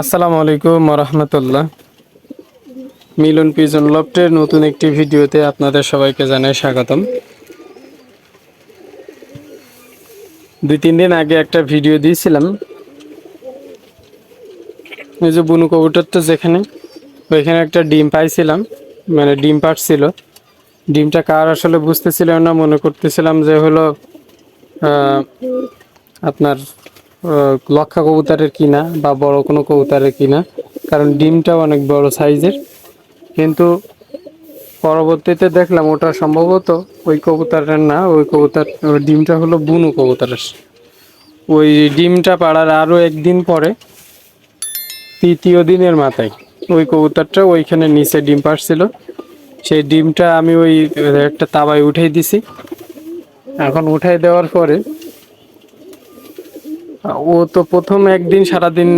আসসালামু আলাইকুম রহমতুল্লাহ। মিলন পিজন লফটের নতুন একটি ভিডিওতে আপনাদের সবাইকে জানাই স্বাগতম। দুই, তিন দিন আগে একটা ভিডিও দিয়েছিলাম। এই যে বুনু কবুটার তো যেখানে, ওইখানে একটা ডিম পাইছিলাম মানে ডিম পাড়ছিল। ডিমটা কার আসলে বুঝতেছিলাম না, মনে করতেছিলাম যে হলো আপনার লক্ষা কবুতরের কিনা বা বড় কোনো কবুতরের কিনা, কারণ ডিমটাও অনেক বড় সাইজের। কিন্তু পরবর্তীতে দেখলাম ওটা সম্ভবত ওই কবুতরের না, ওই কবুতর ডিমটা হলো বুনু কবুতরের। ওই ডিমটা পাড়ার আরও একদিন পরে, তৃতীয় দিনের মাথায় ওই কবুতরটা ওইখানে নিচে ডিম পাড়ছিল। সেই ডিমটা আমি ওই একটা তাবায় উঠাই দিছি। এখন উঠাই দেওয়ার পরে ও তো প্রথম একদিন সারাদিন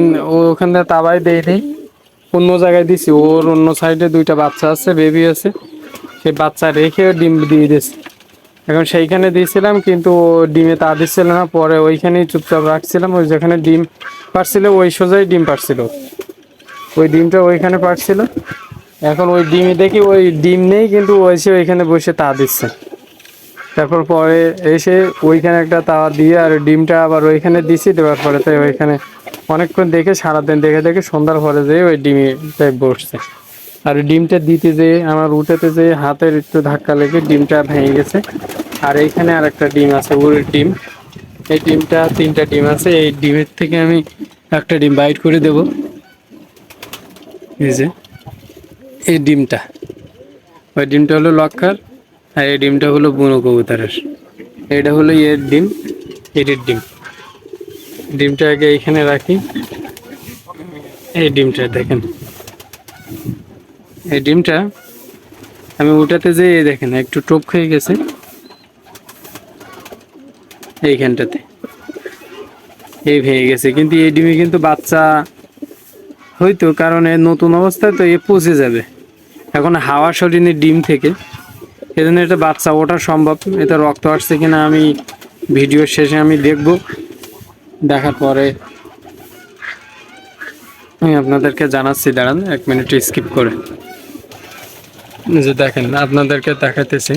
ওখান তাবাই দেয় নেই। অন্য জায়গায় দিছি। ওর অন্য সাইডে দুইটা বাচ্চা আছে বেবি আছে। সেই বাচ্চা রেখে ডিম দিয়ে দিয়েছে। এখন সেইখানে দিয়েছিলাম, কিন্তু ডিমে তা দিচ্ছিল না। পরে ওইখানেই চুপচাপ রাখছিলাম। ওই যেখানে ডিম পারছিল, ওই সোজাই ডিম পারছিল। ওই ডিমটা ওইখানে পারছিল। এখন ওই ডিমে দেখি ওই ডিম নেই, কিন্তু ওই সে ওইখানে বসে তা দিচ্ছে। তারপর পরে এসে ওইখানে একটা তাওয়া দিয়ে আর ডিমটা আবার ওইখানে দিছি, দেওয়ার পরে তাই ওইখানে অনেকক্ষণ দেখে সারাদিন দেখে দেখে সন্ধ্যার পরে যেয়ে ওই ডিমটাই বসছে। আর ডিমটা দিতে যেয়ে, আমার উঠেতে যেয়ে হাতের একটু ধাক্কা লেগে ডিমটা ভেঙে গেছে। আর এইখানে আর একটা ডিম আছে উড়ের ডিম। এই ডিমটা, তিনটা ডিম আছে, এই ডিমের থেকে আমি একটা ডিম বাইট করে দেব। এই যে, এই ডিমটা। ওই ডিমটা হলো লক্ষার আর এই ডিমটা হলো বুনো কবুতরের। এটা হলো এর ডিম, এটির ডিম। ডিমটা আগে এইখানে রাখি। এই ডিমটা দেখেন। এই ডিমটা আমি উঠাতে যে দেখেন, একটু টোপ খেয়ে গেছে। এইখানটাতে। এই ভেঙে গেছে। কিন্তু এই ডিমে কিন্তু বাচ্চা হয়তো কারণ নতুন অবস্থায় তো এ পচে যাবে। এখন হাওয়া সরিনি ডিম থেকে এজন্য এটা বাচ্চা ওঠা সম্ভব এটা রক্ত আসছে কিনা আমি ভিডিও শেষে আমি দেখব, দেখার পরে আমি আপনাদেরকে জানাচ্ছি, দাঁড়ান, এক মিনিট স্কিপ করে। যে দেখেন, আপনাদেরকে দেখাতেছি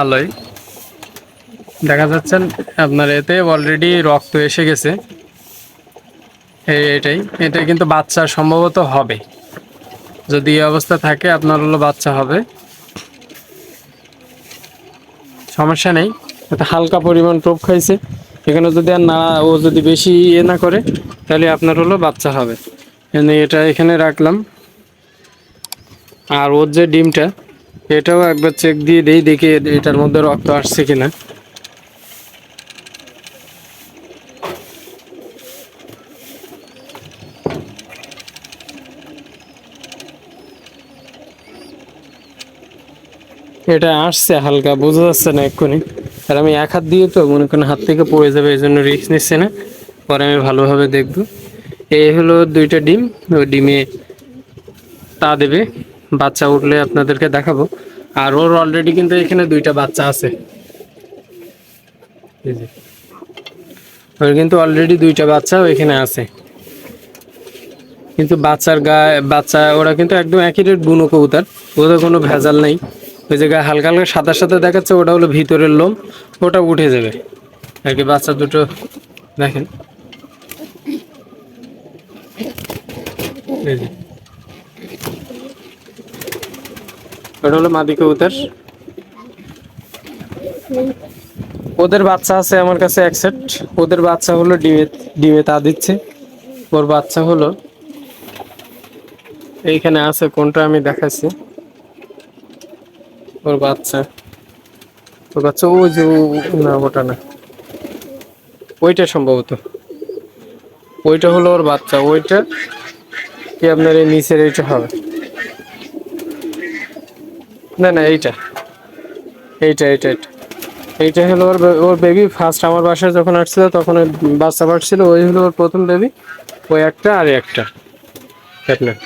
আলোয়। দেখা যাচ্ছেন আপনার এতে অলরেডি রক্ত এসে গেছে। এটাই এটা কিন্তু বাচ্চা সম্ভবত হবে। যদি এই অবস্থা থাকে, আপনার হলো বাচ্চা হবে। সমস্যা নেই। এটা হালকা পরিমাণ টোপ খাইছে। এখানে যদি আর না, ও যদি বেশি ইয়ে না করে, তাহলে আপনার হলো বাচ্চা হবে। এটা এখানে রাখলাম। আর ওর যে ডিমটা, এটাও একবার চেক দিয়ে দেই, দেখি এটার মধ্যে রক্ত আসছে কিনা। এটা আসছে হালকা, বোঝা যাচ্ছে না এক্ষুনি। আর আমি এক হাত দিয়ে তো মনে করেন হাত থেকে পড়ে যাবে, এই জন্য রিস্ক নিচ্ছে না। পরে আমি ভালোভাবে দেখব। এই হলো দুইটা ডিম, ওই ডিমে তা দেবে। বাচ্চা উঠলে আপনাদেরকে দেখাবো। আর ওর অলরেডি কিন্তু এখানে দুইটা বাচ্চা আছে। ওর কিন্তু অলরেডি দুইটা বাচ্চা এখানে আছে। কিন্তু বাচ্চার গায়ে, বাচ্চা, ওরা কিন্তু একদম একই রেট বুনো কবুতর। ওদের কোনো ভেজাল নেই। ওই যে গায়ে হালকা হালকা সাদা সাদা দেখাচ্ছে, ওটা হলো ভিতরের লোম, ওটা উঠে যাবে। আর কি বাচ্চা দুটো, দেখেন। ওটা হলো মাদি কবুতর। ওদের বাচ্চা আছে আমার কাছে এক সেট। ওদের বাচ্চা হলো ডিমে ডিমে তা দিচ্ছে। ওর বাচ্চা হলো, এইখানে আছে কোনটা আমি দেখাচ্ছি। ওর বাচ্চা। ওর বাচ্চা, ও যে না, ওটা না। ওইটা সম্ভবত। ওইটা হলো ওর বাচ্চা। ওইটা কি আপনার এই নিচের এইটা হবে? না না, এইটা। এইটা এইটা এইটা। এইটা হলো ওর ওর বেবি ফার্স্ট আমার বাসায় যখন আসছিল, তখন ওই বাচ্চা পাচ্ছিল ওই হলো ওর প্রথম বেবি ওই একটা আর একটা। আপনার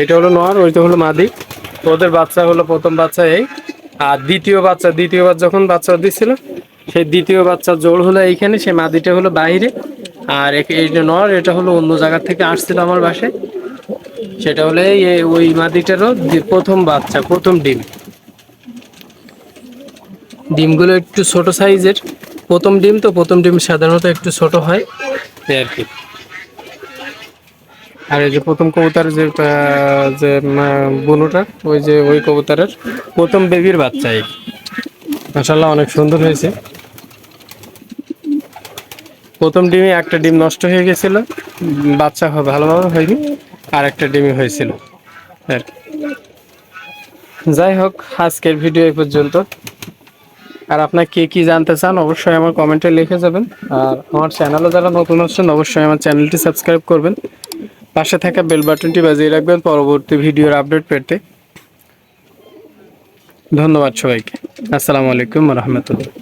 এটা হলো নর, ওইটা হলো মাদি। ওদের বাচ্চা হলো প্রথম বাচ্চা এই। আর দ্বিতীয় বাচ্চা দ্বিতীয়বার যখন বাচ্চা দিচ্ছিল সেই দ্বিতীয় বাচ্চার জোর হলো এইখানে সে মাদিটা হলো বাইরে। আর এই নর, এটা হলো অন্য জায়গা থেকে আসছিল আমার বাসায়। সেটা হলো ওই মাদিটারও প্রথম বাচ্চা, প্রথম ডিম। ডিমগুলো একটু ছোট সাইজের। প্রথম ডিম তো, প্রথম ডিম সাধারণত একটু ছোট হয়। আর কি। আর এই যে প্রথম কবুতার যে যে বুনুটা, ওই যে, ওই কবুতরের প্রথম বেবির বাচ্চা এই। মাসাল্লাহ অনেক সুন্দর হয়েছে। প্রথম ডিমে একটা ডিম নষ্ট হয়ে গেছিল, বাচ্চা ভালোভাবে হয়নি আর একটা ডিমই হয়েছিল। আর যাই হোক, আজকের ভিডিও এই পর্যন্ত। আর আপনার কে কী জানতে চান, অবশ্যই আমার কমেন্টে লিখে যাবেন। আর আমার চ্যানেলে যারা নতুন আসছেন অবশ্যই আমার চ্যানেলটি সাবস্ক্রাইব করবেন। পাশে থাকা বেল বাটনটি বাজিয়ে রাখবেন পরবর্তী ভিডিওর আপডেট পেতে। ধন্যবাদ সবাইকে। আসসালামু আলাইকুম রহমতুল্লাহ।